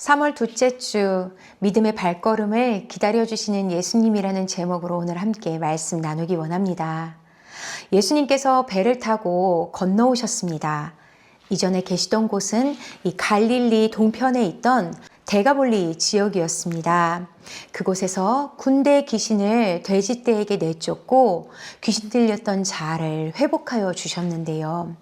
3월 둘째 주 믿음의 발걸음을 기다려주시는 예수님이라는 제목으로 오늘 함께 말씀 나누기 원합니다. 예수님께서 배를 타고 건너오셨습니다. 이전에 계시던 곳은 이 갈릴리 동편에 있던 대가볼리 지역이었습니다. 그곳에서 군대 귀신을 돼지떼에게 내쫓고 귀신 들렸던 자아를 회복하여 주셨는데요.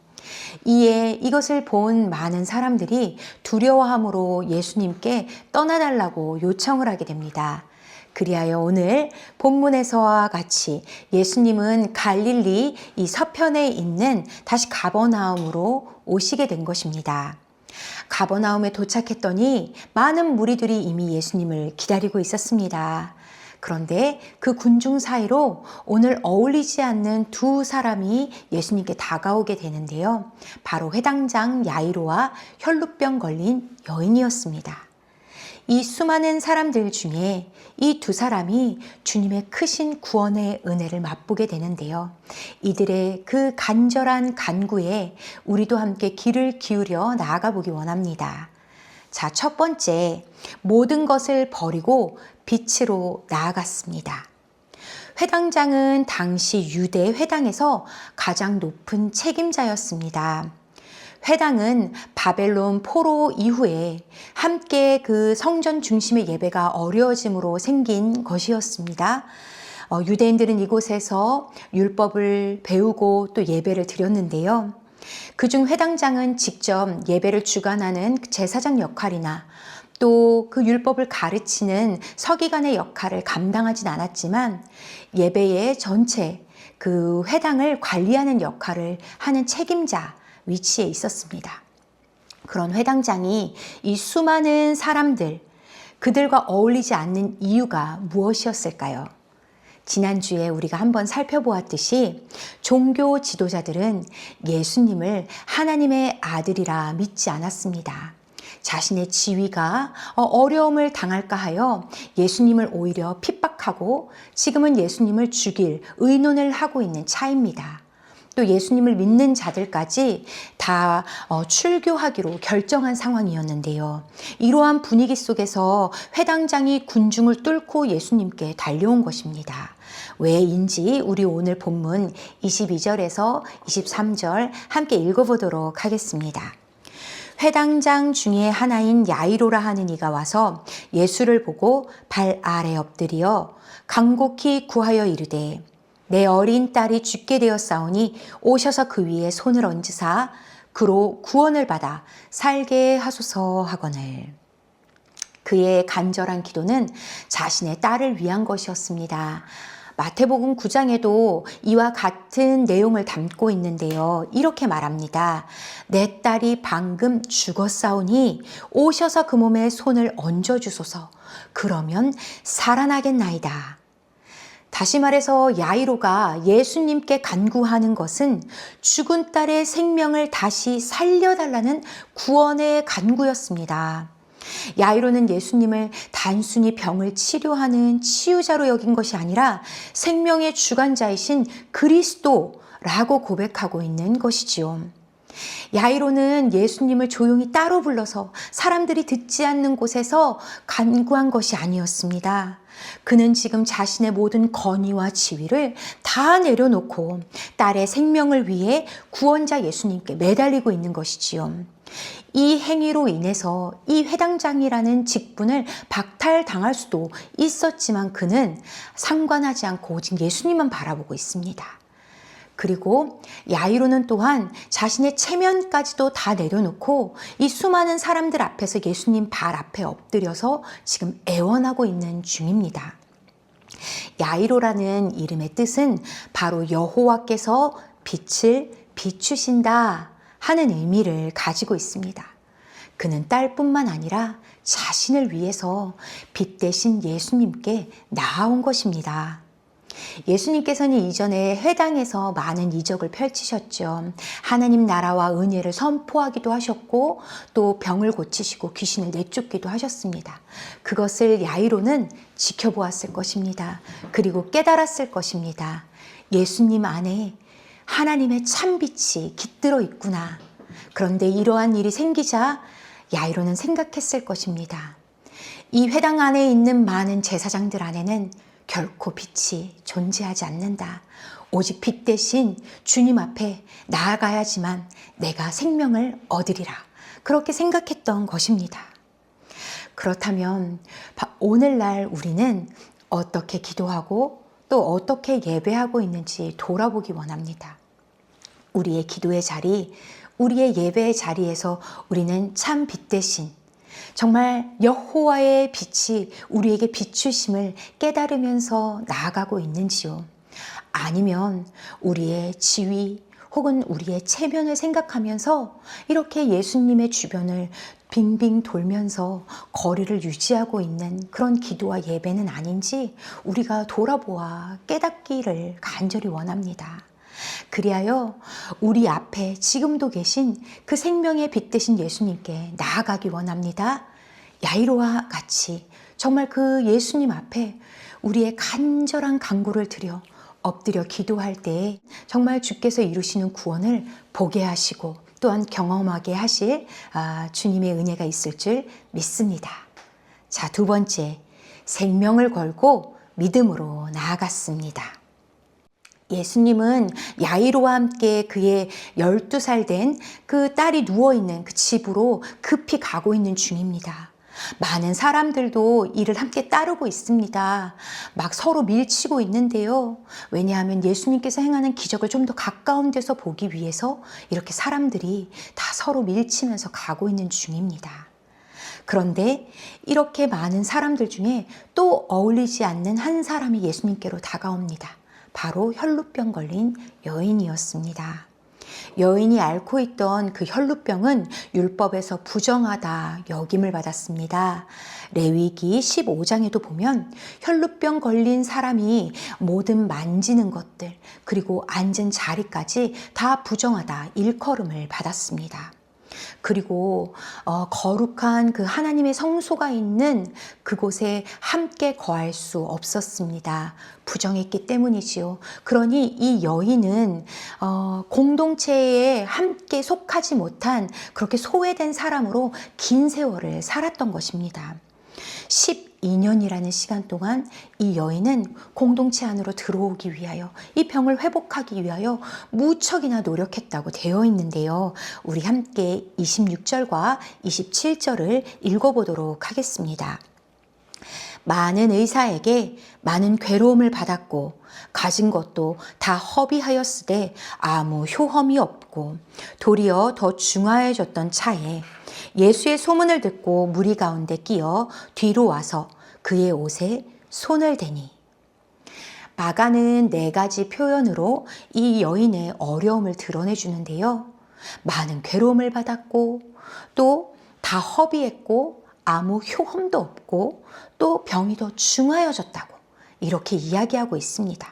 이에 이것을 본 많은 사람들이 두려워함으로 예수님께 떠나달라고 요청을 하게 됩니다. 그리하여 오늘 본문에서와 같이 예수님은 갈릴리 이 서편에 있는 다시 가버나움으로 오시게 된 것입니다. 가버나움에 도착했더니 많은 무리들이 이미 예수님을 기다리고 있었습니다. 그런데 그 군중 사이로 오늘 어울리지 않는 두 사람이 예수님께 다가오게 되는데요. 바로 회당장 야이로와 혈루병 걸린 여인이었습니다. 이 수많은 사람들 중에 이 두 사람이 주님의 크신 구원의 은혜를 맛보게 되는데요. 이들의 그 간절한 간구에 우리도 함께 귀를 기울여 나아가 보기 원합니다. 자, 첫 번째, 모든 것을 버리고 빛으로 나아갔습니다. 회당장은 당시 유대 회당에서 가장 높은 책임자였습니다. 회당은 바벨론 포로 이후에 함께 그 성전 중심의 예배가 어려워짐으로 생긴 것이었습니다. 어, 유대인들은 이곳에서 율법을 배우고 또 예배를 드렸는데요. 그중 회당장은 직접 예배를 주관하는 제사장 역할이나 또 그 율법을 가르치는 서기관의 역할을 감당하진 않았지만 예배의 전체 그 회당을 관리하는 역할을 하는 책임자 위치에 있었습니다. 그런 회당장이 이 수많은 사람들, 그들과 어울리지 않는 이유가 무엇이었을까요? 지난주에 우리가 한번 살펴보았듯이 종교 지도자들은 예수님을 하나님의 아들이라 믿지 않았습니다. 자신의 지위가 어려움을 당할까 하여 예수님을 오히려 핍박하고 지금은 예수님을 죽일 의논을 하고 있는 차입니다. 또 예수님을 믿는 자들까지 다 어, 출교하기로 결정한 상황이었는데요. 이러한 분위기 속에서 회당장이 군중을 뚫고 예수님께 달려온 것입니다. 왜인지 우리 오늘 본문 22절에서 23절 함께 읽어보도록 하겠습니다. 회당장 중에 하나인 야이로라 하는 이가 와서 예수를 보고 발 아래 엎드려 간곡히 구하여 이르되 내 어린 딸이 죽게 되었사오니 오셔서 그 위에 손을 얹으사 그로 구원을 받아 살게 하소서 하거늘. 그의 간절한 기도는 자신의 딸을 위한 것이었습니다. 마태복음 9장에도 이와 같은 내용을 담고 있는데요. 이렇게 말합니다. 내 딸이 방금 죽었사오니 오셔서 그 몸에 손을 얹어 주소서. 그러면 살아나겠나이다. 다시 말해서 야이로가 예수님께 간구하는 것은 죽은 딸의 생명을 다시 살려달라는 구원의 간구였습니다. 야이로는 예수님을 단순히 병을 치료하는 치유자로 여긴 것이 아니라 생명의 주관자이신 그리스도라고 고백하고 있는 것이지요. 야이로는 예수님을 조용히 따로 불러서 사람들이 듣지 않는 곳에서 간구한 것이 아니었습니다. 그는 지금 자신의 모든 권위와 지위를 다 내려놓고 딸의 생명을 위해 구원자 예수님께 매달리고 있는 것이지요. 이 행위로 인해서 이 회당장이라는 직분을 박탈당할 수도 있었지만 그는 상관하지 않고 오직 예수님만 바라보고 있습니다. 그리고 야이로는 또한 자신의 체면까지도 다 내려놓고 이 수많은 사람들 앞에서 예수님 발 앞에 엎드려서 지금 애원하고 있는 중입니다. 야이로라는 이름의 뜻은 바로 여호와께서 빛을 비추신다 하는 의미를 가지고 있습니다. 그는 딸뿐만 아니라 자신을 위해서 빛 대신 예수님께 나아온 것입니다. 예수님께서는 이전에 회당에서 많은 이적을 펼치셨죠. 하나님 나라와 은혜를 선포하기도 하셨고 또 병을 고치시고 귀신을 내쫓기도 하셨습니다. 그것을 야이로는 지켜보았을 것입니다. 그리고 깨달았을 것입니다. 예수님 안에 하나님의 참빛이 깃들어 있구나. 그런데 이러한 일이 생기자 야이로는 생각했을 것입니다. 이 회당 안에 있는 많은 제사장들 안에는 결코 빛이 존재하지 않는다. 오직 빛 대신 주님 앞에 나아가야지만 내가 생명을 얻으리라. 그렇게 생각했던 것입니다. 그렇다면 바- 오늘날 우리는 어떻게 기도하고 또 어떻게 예배하고 있는지 돌아보기 원합니다. 우리의 기도의 자리, 우리의 예배의 자리에서 우리는 참 빛 대신 정말 여호와의 빛이 우리에게 비추심을 깨달으면서 나아가고 있는지요? 아니면 우리의 지위 혹은 우리의 체면을 생각하면서 이렇게 예수님의 주변을 빙빙 돌면서 거리를 유지하고 있는 그런 기도와 예배는 아닌지 우리가 돌아보아 깨닫기를 간절히 원합니다. 그리하여 우리 앞에 지금도 계신 그 생명의 빛 되신 예수님께 나아가기 원합니다. 야이로와 같이 정말 그 예수님 앞에 우리의 간절한 간구를 드려 엎드려 기도할 때 정말 주께서 이루시는 구원을 보게 하시고 또한 경험하게 하실 아, 주님의 은혜가 있을 줄 믿습니다. 자, 두 번째, 생명을 걸고 믿음으로 나아갔습니다. 예수님은 야이로와 함께 그의 12살 된 그 딸이 누워있는 그 집으로 급히 가고 있는 중입니다. 많은 사람들도 이를 함께 따르고 있습니다. 막 서로 밀치고 있는데요. 왜냐하면 예수님께서 행하는 기적을 좀 더 가까운 데서 보기 위해서 이렇게 사람들이 다 서로 밀치면서 가고 있는 중입니다. 그런데 이렇게 많은 사람들 중에 또 어울리지 않는 한 사람이 예수님께로 다가옵니다. 바로 혈루병 걸린 여인이었습니다. 여인이 앓고 있던 그 혈루병은 율법에서 부정하다 여김을 받았습니다. 레위기 15장에도 보면 혈루병 걸린 사람이 모든 만지는 것들 그리고 앉은 자리까지 다 부정하다 일컬음을 받았습니다. 그리고 어, 거룩한 그 하나님의 성소가 있는 그곳에 함께 거할 수 없었습니다. 부정했기 때문이지요. 그러니 이 여인은 어, 공동체에 함께 속하지 못한 그렇게 소외된 사람으로 긴 세월을 살았던 것입니다. 12년이라는 시간 동안 이 여인은 공동체 안으로 들어오기 위하여 이 병을 회복하기 위하여 무척이나 노력했다고 되어 있는데요. 우리 함께 26절과 27절을 읽어보도록 하겠습니다. 많은 의사에게 많은 괴로움을 받았고 가진 것도 다 허비하였으되 아무 효험이 없고 도리어 더 중하해졌던 차에 예수의 소문을 듣고 무리 가운데 끼어 뒤로 와서 그의 옷에 손을 대니 마가는 네 가지 표현으로 이 여인의 어려움을 드러내 주는데요. 많은 괴로움을 받았고 또 다 허비했고 아무 효험도 없고 또 병이 더 중하여졌다고 이렇게 이야기하고 있습니다.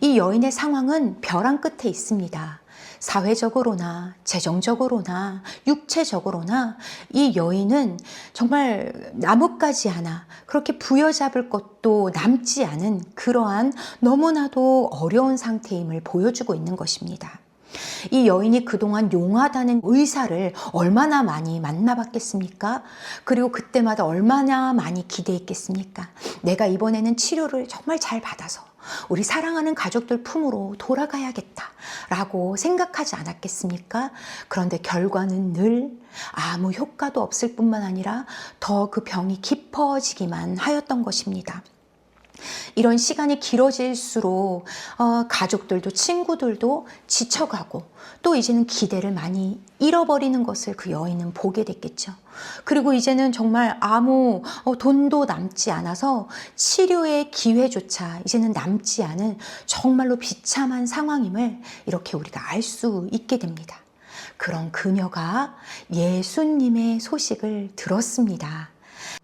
이 여인의 상황은 벼랑 끝에 있습니다. 사회적으로나 재정적으로나 육체적으로나 이 여인은 정말 나뭇가지 하나 그렇게 부여잡을 것도 남지 않은 그러한 너무나도 어려운 상태임을 보여주고 있는 것입니다. 이 여인이 그동안 용하다는 의사를 얼마나 많이 만나봤겠습니까? 그리고 그때마다 얼마나 많이 기대했겠습니까? 내가 이번에는 치료를 정말 잘 받아서 우리 사랑하는 가족들 품으로 돌아가야겠다 라고 생각하지 않았겠습니까? 그런데 결과는 늘 아무 효과도 없을 뿐만 아니라 더 그 병이 깊어지기만 하였던 것입니다. 이런 시간이 길어질수록 어, 가족들도 친구들도 지쳐가고 또 이제는 기대를 많이 잃어버리는 것을 그 여인은 보게 됐겠죠. 그리고 이제는 정말 아무 어, 돈도 남지 않아서 치료의 기회조차 이제는 남지 않은 정말로 비참한 상황임을 이렇게 우리가 알 수 있게 됩니다. 그런 그녀가 예수님의 소식을 들었습니다.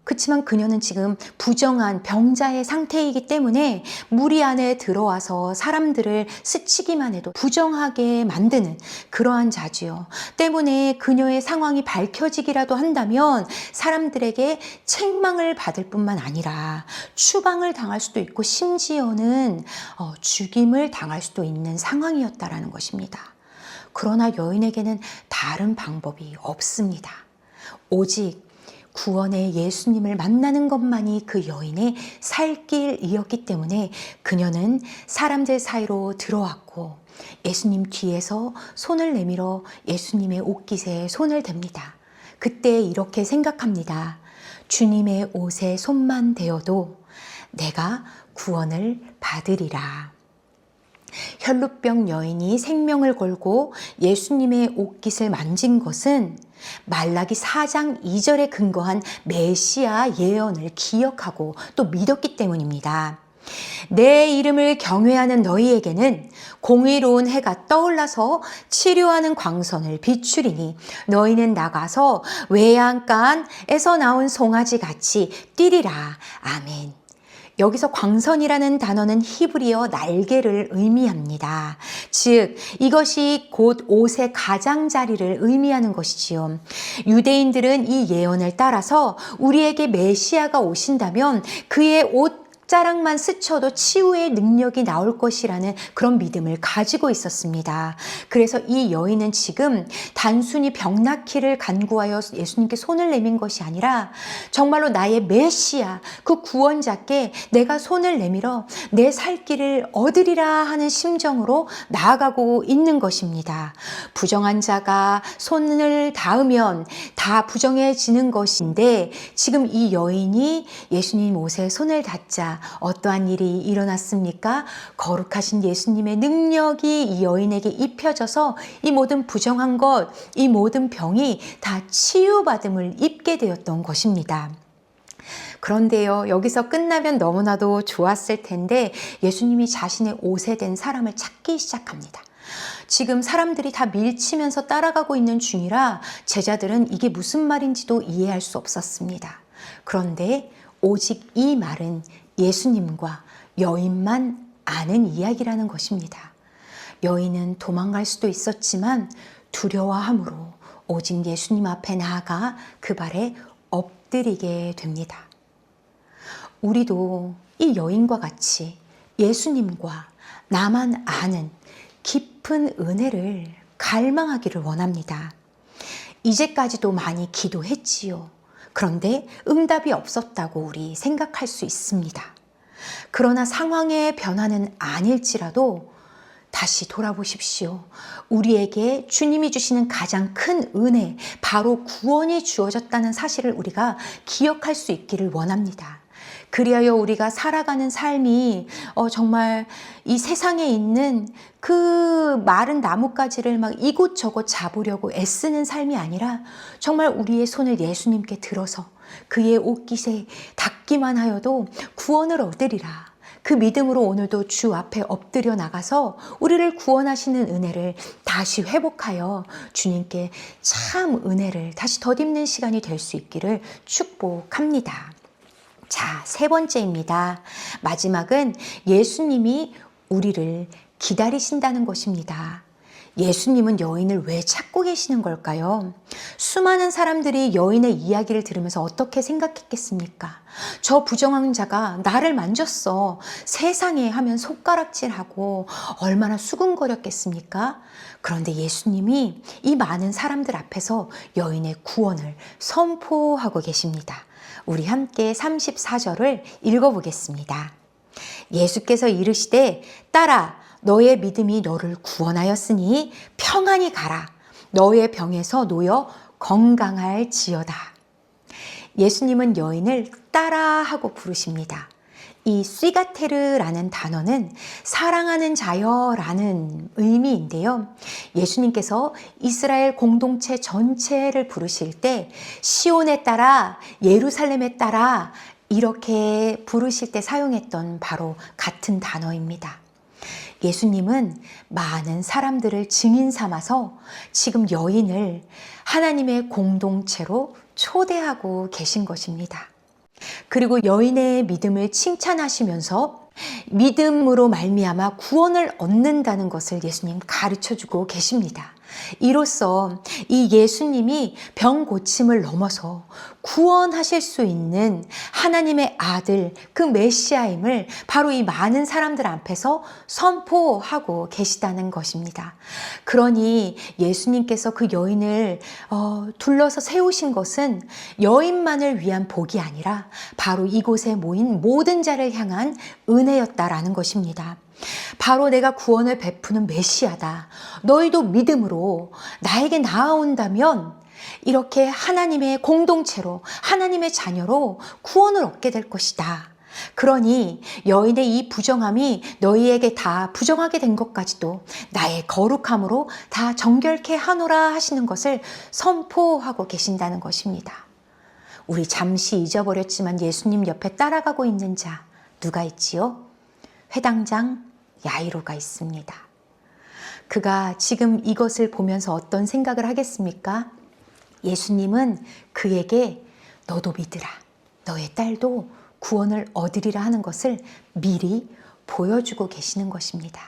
그렇지만 그녀는 지금 부정한 병자의 상태이기 때문에 무리 안에 들어와서 사람들을 스치기만 해도 부정하게 만드는 그러한 자지요. 때문에 그녀의 상황이 밝혀지기라도 한다면 사람들에게 책망을 받을 뿐만 아니라 추방을 당할 수도 있고 심지어는 어, 죽임을 당할 수도 있는 상황이었다라는 것입니다. 그러나 여인에게는 다른 방법이 없습니다. 오직 구원의 예수님을 만나는 것만이 그 여인의 살 길이었기 때문에 그녀는 사람들 사이로 들어왔고 예수님 뒤에서 손을 내밀어 예수님의 옷깃에 손을 댑니다. 그때 이렇게 생각합니다. 주님의 옷에 손만 대어도 내가 구원을 받으리라. 혈루병 여인이 생명을 걸고 예수님의 옷깃을 만진 것은 말라기 4장 2절에 근거한 메시아 예언을 기억하고 또 믿었기 때문입니다. 내 이름을 경외하는 너희에게는 공의로운 해가 떠올라서 치료하는 광선을 비추리니 너희는 나가서 외양간에서 나온 송아지 같이 뛰리라. 아멘. 여기서 광선이라는 단어는 히브리어 날개를 의미합니다. 즉, 이것이 곧 옷의 가장자리를 의미하는 것이지요. 유대인들은 이 예언을 따라서 우리에게 메시아가 오신다면 그의 옷 자락만 스쳐도 치유의 능력이 나올 것이라는 그런 믿음을 가지고 있었습니다. 그래서 이 여인은 지금 단순히 병나기를 간구하여 예수님께 손을 내민 것이 아니라 정말로 나의 메시아, 그 구원자께 내가 손을 내밀어 내 살 길을 얻으리라 하는 심정으로 나아가고 있는 것입니다. 부정한 자가 손을 닿으면 다 부정해지는 것인데 지금 이 여인이 예수님 옷에 손을 닿자 어떠한 일이 일어났습니까? 거룩하신 예수님의 능력이 이 여인에게 입혀져서 이 모든 부정한 것, 이 모든 병이 다 치유받음을 입게 되었던 것입니다. 그런데요, 여기서 끝나면 너무나도 좋았을 텐데 예수님이 자신의 옷에 된 사람을 찾기 시작합니다. 지금 사람들이 다 밀치면서 따라가고 있는 중이라 제자들은 이게 무슨 말인지도 이해할 수 없었습니다. 그런데 오직 이 말은 예수님과 여인만 아는 이야기라는 것입니다. 여인은 도망갈 수도 있었지만 두려워함으로 오직 예수님 앞에 나아가 그 발에 엎드리게 됩니다. 우리도 이 여인과 같이 예수님과 나만 아는 깊은 은혜를 갈망하기를 원합니다. 이제까지도 많이 기도했지요. 그런데 응답이 없었다고 우리 생각할 수 있습니다. 그러나 상황의 변화는 아닐지라도 다시 돌아보십시오. 우리에게 주님이 주시는 가장 큰 은혜, 바로 구원이 주어졌다는 사실을 우리가 기억할 수 있기를 원합니다. 그리하여 우리가 살아가는 삶이 어, 정말 이 세상에 있는 그 마른 나뭇가지를 막 이곳저곳 잡으려고 애쓰는 삶이 아니라 정말 우리의 손을 예수님께 들어서 그의 옷깃에 닿기만 하여도 구원을 얻으리라. 그 믿음으로 오늘도 주 앞에 엎드려 나가서 우리를 구원하시는 은혜를 다시 회복하여 주님께 참 은혜를 다시 덧입는 시간이 될 수 있기를 축복합니다. 자, 세 번째입니다. 마지막은 예수님이 우리를 기다리신다는 것입니다. 예수님은 여인을 왜 찾고 계시는 걸까요? 수많은 사람들이 여인의 이야기를 들으면서 어떻게 생각했겠습니까? 저 부정한 자가 나를 만졌어. 세상에 하면 손가락질하고 얼마나 수근거렸겠습니까? 그런데 예수님이 이 많은 사람들 앞에서 여인의 구원을 선포하고 계십니다. 우리 함께 34절을 읽어보겠습니다. 예수께서 이르시되 따라 너의 믿음이 너를 구원하였으니 평안히 가라. 너의 병에서 놓여 건강할 지어다. 예수님은 여인을 따라 하고 부르십니다. 이 시가테르라는 단어는 사랑하는 자여라는 의미인데요. 예수님께서 이스라엘 공동체 전체를 부르실 때 시온에 따라 예루살렘에 따라 이렇게 부르실 때 사용했던 바로 같은 단어입니다. 예수님은 많은 사람들을 증인 삼아서 지금 여인을 하나님의 공동체로 초대하고 계신 것입니다. 그리고 여인의 믿음을 칭찬하시면서 믿음으로 말미암아 구원을 얻는다는 것을 예수님 가르쳐 주고 계십니다. 이로써 이 예수님이 병 고침을 넘어서 구원하실 수 있는 하나님의 아들, 그 메시아임을 바로 이 많은 사람들 앞에서 선포하고 계시다는 것입니다. 그러니 예수님께서 그 여인을 어, 둘러서 세우신 것은 여인만을 위한 복이 아니라 바로 이곳에 모인 모든 자를 향한 은혜였다라는 것입니다. 바로 내가 구원을 베푸는 메시아다. 너희도 믿음으로 나에게 나아온다면 이렇게 하나님의 공동체로, 하나님의 자녀로 구원을 얻게 될 것이다. 그러니 여인의 이 부정함이 너희에게 다 부정하게 된 것까지도 나의 거룩함으로 다 정결케 하노라 하시는 것을 선포하고 계신다는 것입니다. 우리 잠시 잊어버렸지만 예수님 옆에 따라가고 있는 자 누가 있지요? 회당장 야이로가 있습니다. 그가 지금 이것을 보면서 어떤 생각을 하겠습니까? 예수님은 그에게 너도 믿으라. 너의 딸도 구원을 얻으리라 하는 것을 미리 보여주고 계시는 것입니다.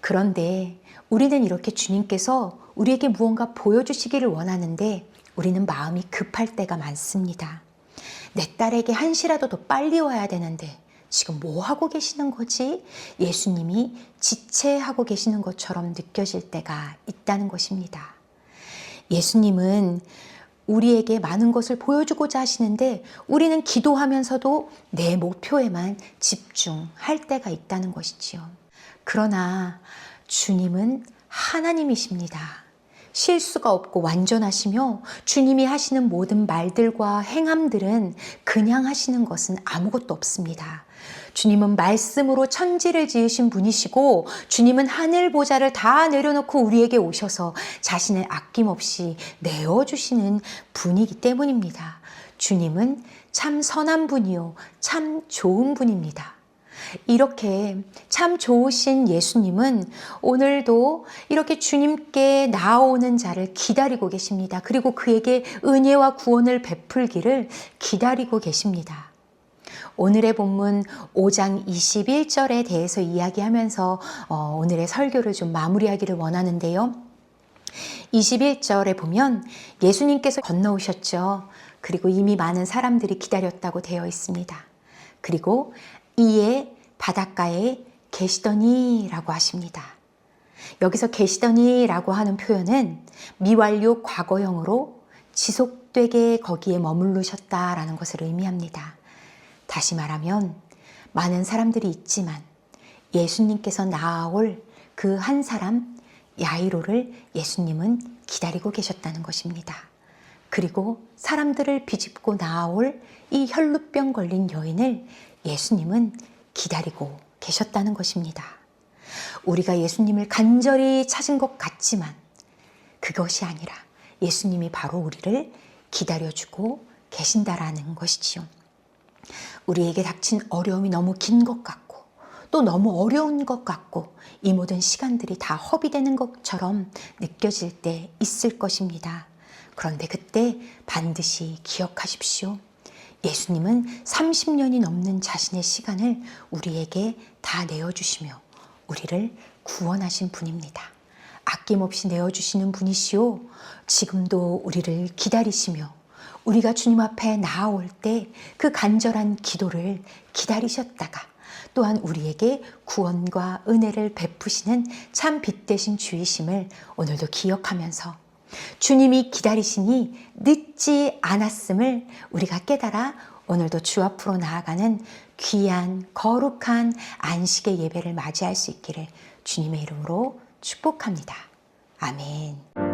그런데 우리는 이렇게 주님께서 우리에게 무언가 보여주시기를 원하는데 우리는 마음이 급할 때가 많습니다. 내 딸에게 한시라도 더 빨리 와야 되는데 지금 뭐 하고 계시는 거지? 예수님이 지체하고 계시는 것처럼 느껴질 때가 있다는 것입니다. 예수님은 우리에게 많은 것을 보여주고자 하시는데 우리는 기도하면서도 내 목표에만 집중할 때가 있다는 것이지요. 그러나 주님은 하나님이십니다. 실수가 없고 완전하시며 주님이 하시는 모든 말들과 행함들은 그냥 하시는 것은 아무것도 없습니다. 주님은 말씀으로 천지를 지으신 분이시고 주님은 하늘 보좌를 다 내려놓고 우리에게 오셔서 자신을 아낌없이 내어주시는 분이기 때문입니다. 주님은 참 선한 분이요. 참 좋은 분입니다. 이렇게 참 좋으신 예수님은 오늘도 이렇게 주님께 나오는 자를 기다리고 계십니다. 그리고 그에게 은혜와 구원을 베풀기를 기다리고 계십니다. 오늘의 본문 5장 21절에 대해서 이야기하면서 어, 오늘의 설교를 좀 마무리하기를 원하는데요. 21절에 보면 예수님께서 건너오셨죠. 그리고 이미 많은 사람들이 기다렸다고 되어 있습니다. 그리고 이에 바닷가에 계시더니 라고 하십니다. 여기서 계시더니 라고 하는 표현은 미완료 과거형으로 지속되게 거기에 머물르셨다라는 것을 의미합니다. 다시 말하면 많은 사람들이 있지만 예수님께서 나아올 그 한 사람 야이로를 예수님은 기다리고 계셨다는 것입니다. 그리고 사람들을 비집고 나아올 이 혈루병 걸린 여인을 예수님은 기다리고 계셨다는 것입니다. 우리가 예수님을 간절히 찾은 것 같지만 그것이 아니라 예수님이 바로 우리를 기다려주고 계신다라는 것이지요. 우리에게 닥친 어려움이 너무 긴 것 같고 또 너무 어려운 것 같고 이 모든 시간들이 다 허비되는 것처럼 느껴질 때 있을 것입니다. 그런데 그때 반드시 기억하십시오. 예수님은 30년이 넘는 자신의 시간을 우리에게 다 내어주시며 우리를 구원하신 분입니다. 아낌없이 내어주시는 분이시오. 지금도 우리를 기다리시며 우리가 주님 앞에 나아올 때 그 간절한 기도를 기다리셨다가 또한 우리에게 구원과 은혜를 베푸시는 참 빛 되신 주이심을 오늘도 기억하면서 주님이 기다리시니 늦지 않았음을 우리가 깨달아 오늘도 주 앞으로 나아가는 귀한 거룩한 안식의 예배를 맞이할 수 있기를 주님의 이름으로 축복합니다. 아멘.